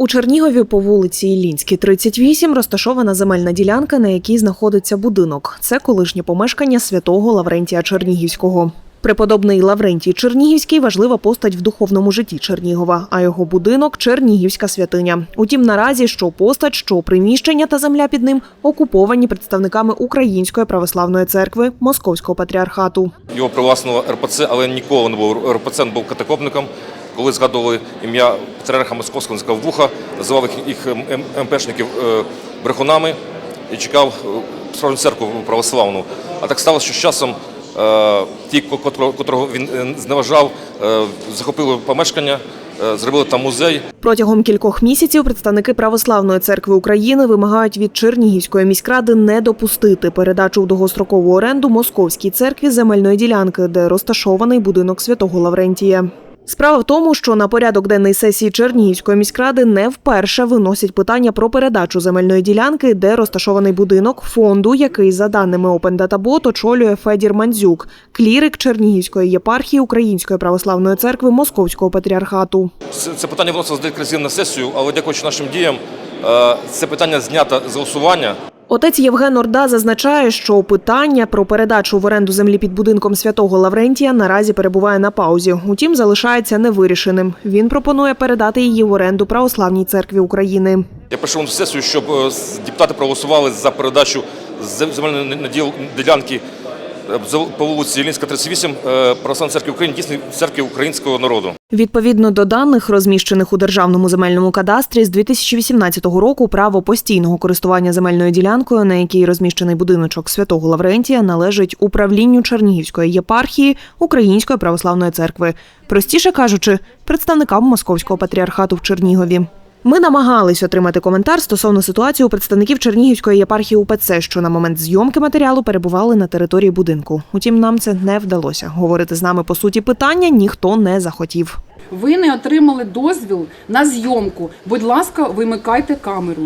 У Чернігові по вулиці Іллінській, 38, розташована земельна ділянка, на якій знаходиться будинок. Це колишнє помешкання святого Лаврентія Чернігівського. Преподобний Лаврентій Чернігівський важлива постать в духовному житті Чернігова, а його будинок Чернігівська святиня. Утім, наразі що постать, що приміщення та земля під ним окуповані представниками Української православної церкви Московського патріархату. Його привласнило РПЦ, але ніколи не був РПЦ, не був катакопником. Коли згадували ім'я патріарха Московського, він сказав вуха, називав їх, ем- ем- МПшників е, брехунами і чекав е, справжню церкву православну. А так сталося, що з часом е, ті, котрого, він зневажав, захопили помешкання, зробили там музей. Протягом кількох місяців представники Православної церкви України вимагають від Чернігівської міськради не допустити передачу в довгострокову оренду московській церкві земельної ділянки, де розташований будинок святого Лаврентія. Справа в тому, що на порядок денний сесії Чернігівської міськради не вперше виносять питання про передачу земельної ділянки, де розташований будинок фонду, який, за даними Bot, очолює Федір Мандзюк, клірик Чернігівської єпархії Української православної церкви Московського патріархату. Це, це питання вносилось декілька разів на сесію, але дякуючи нашим діям, е, це питання знято з голосування. Отець Євген Орда зазначає, що питання про передачу в оренду землі під будинком святого Лаврентія наразі перебуває на паузі. Утім, залишається невирішеним. Він пропонує передати її в оренду Православній церкві України. Я пишу сесію, щоб е, депутати проголосували за передачу зем- земельної ділянки по вулиці Ілінська, 38, е, Православної церкви України, дійсно церкви українського народу. Відповідно до даних, розміщених у державному земельному кадастрі, з 2018 року право постійного користування земельною ділянкою, на якій розміщений будиночок святого Лаврентія, належить управлінню Чернігівської єпархії Української православної церкви, простіше кажучи, представникам московського патріархату в Чернігові. Ми намагались отримати коментар стосовно ситуації у представників Чернігівської єпархії УПЦ, що на момент зйомки матеріалу перебували на території будинку. Утім, нам це не вдалося. Говорити з нами по суті питання ніхто не захотів. Ви не отримали дозвіл на зйомку. Будь ласка, вимикайте камеру.